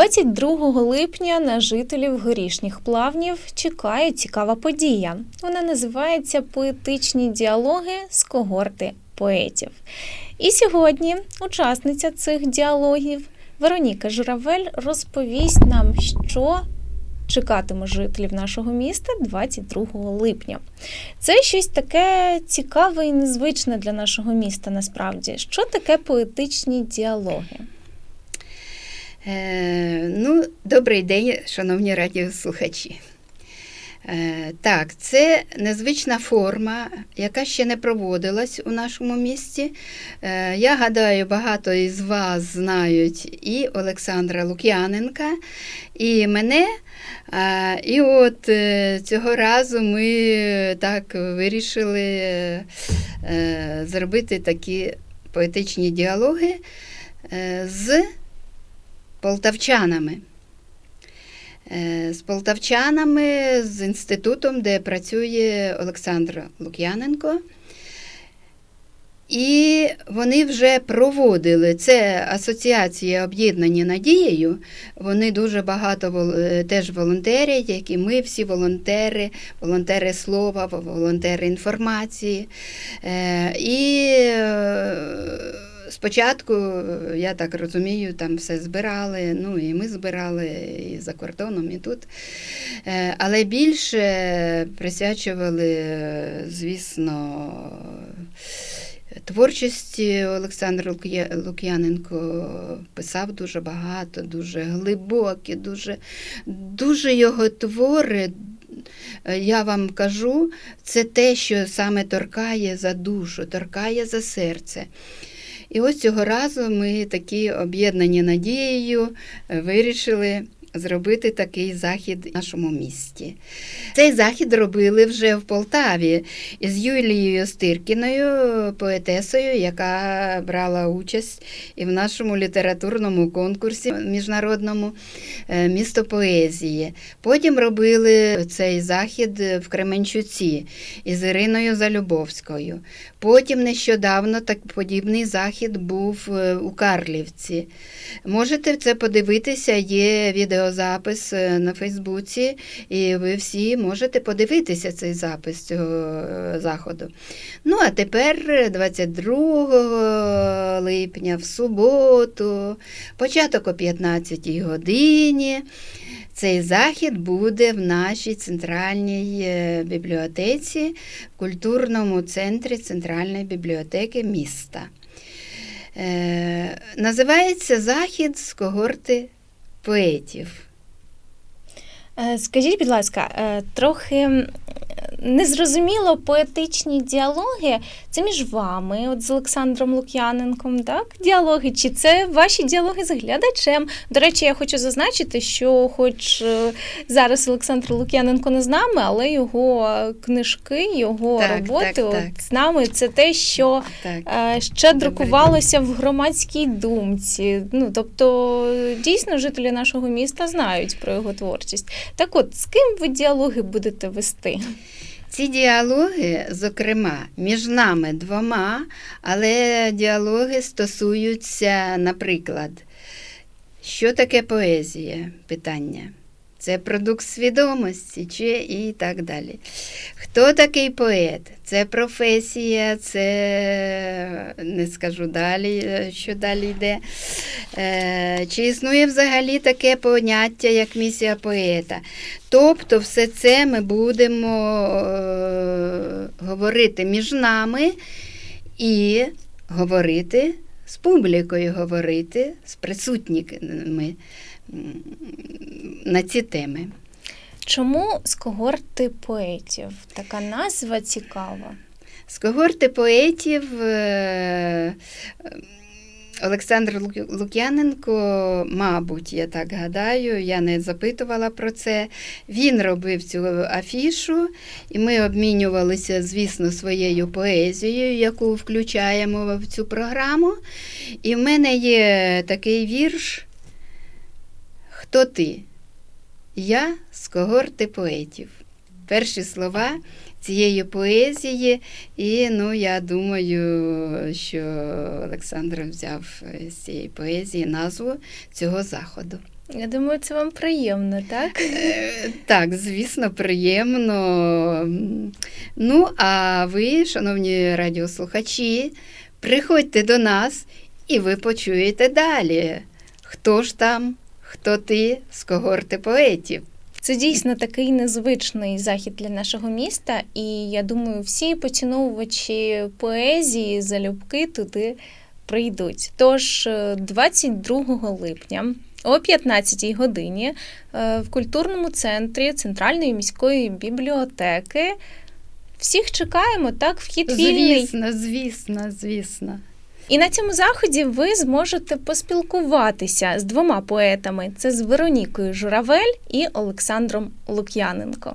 22 липня на жителів горішніх плавнів чекає цікава подія. Вона називається Поетичні діалоги з когорти поетів. І сьогодні учасниця цих діалогів Вероніка Журавель розповість нам, що чекатиме жителів нашого міста 22 липня. Це щось таке цікаве і незвичне для нашого міста. Насправді, що таке поетичні діалоги? Е, ну, Добрий день, шановні радіослухачі. Е, так, це незвична форма, яка ще не проводилась у нашому місті. Е, я гадаю, багато із вас знають і Олександра Лук'яненка, і мене. Е, і от е, цього разу ми так вирішили е, е, зробити такі поетичні діалоги е, з полтавчанами. Е, З полтавчанами, з інститутом, де працює Олександр Лук'яненко. І вони вже проводили це асоціація об'єднані надією. Вони дуже багато е, теж волонтерять, як і ми всі волонтери, волонтери слова, волонтери інформації. Е, І спочатку, е, я так розумію, там все збирали. Ну і ми збирали і за кордоном, і тут. Е, Але більше присвячували, звісно, Творчості Олександр Лук'яненко писав дуже багато, дуже глибокі, дуже, дуже його твори. е, Я вам кажу, це те, що саме торкає за душу, торкає за серце. І ось цього разу ми такі об'єднані надією е, вирішили зробити такий захід в нашому місті. Цей захід робили вже в Полтаві із Юлією Стиркіною, поетесою, яка брала участь і в нашому літературному конкурсі міжнародному е, місто поезії. Потім робили цей захід в Кременчуці із Іриною Залюбовською. Потім нещодавно так подібний захід був е, у Карлівці. Можете це подивитися, є відеозапис е, на Фейсбуці, і ви всі можете подивитися цей запис цього е, заходу. Ну, а тепер, е, 22 липня, в суботу, початок о 15 годині. Цей захід буде в нашій центральній е, бібліотеці, в культурному центрі Центральної бібліотеки міста. Е, називається Захід з когорти поетів. Е, Скажіть, будь ласка, е, трохи незрозуміло поетичні діалоги. Це між вами, от з Олександром Лук'яненком, так? Діалоги? Чи це ваші діалоги з глядачем? До речі, я хочу зазначити, що, хоч е, зараз Олександр Лук'яненко не з нами, але його книжки, його Так, роботи так, от так. з нами це те, що Так. е, ще друкувалося в громадській думці. Ну, тобто, дійсно, жителі нашого міста знають про його творчість. Так от, з ким ви діалоги будете вести? Ці діалоги, зокрема, між нами двома, але діалоги стосуються, наприклад, що таке поезія? Питання. Це продукт свідомості чи і так далі. Хто такий поет? Це професія, це не скажу далі, е, що далі йде. Е, Чи існує взагалі таке поняття, як місія поета? Тобто, все це ми будемо е, говорити між нами і говорити з публікою, говорити з присутніми на ці теми. Чому з когорти поетів? Така назва цікава. З когорти поетів е, Олександр Лук'яненко, мабуть, я так гадаю, я не запитувала про це. Він робив цю афішу, і ми обмінювалися, звісно, своєю поезією, яку включаємо в цю програму. І в мене є такий вірш Хто ти? Я з когорти поетів. Перші слова цієї поезії, і ну, я думаю, що Олександр взяв з цієї поезії назву цього заходу. Я думаю, це вам приємно, так? Е, Так, звісно, приємно. Ну, а ви, шановні радіослухачі, приходьте до нас і ви почуєте далі. Хто ж там, хто ти з когорти поетів. Це дійсно такий незвичний захід для нашого міста, і я думаю, всі поціновувачі поезії залюбки туди прийдуть. Тож е, 22 липня о 15-й годині е, в культурному центрі Центральної міської бібліотеки. Всіх чекаємо, так, вхід вільний. Звісно, звісно, звісно. І на цьому заході ви зможете поспілкуватися з двома поетами: це з Веронікою Журавель і Олександром Лук'яненко.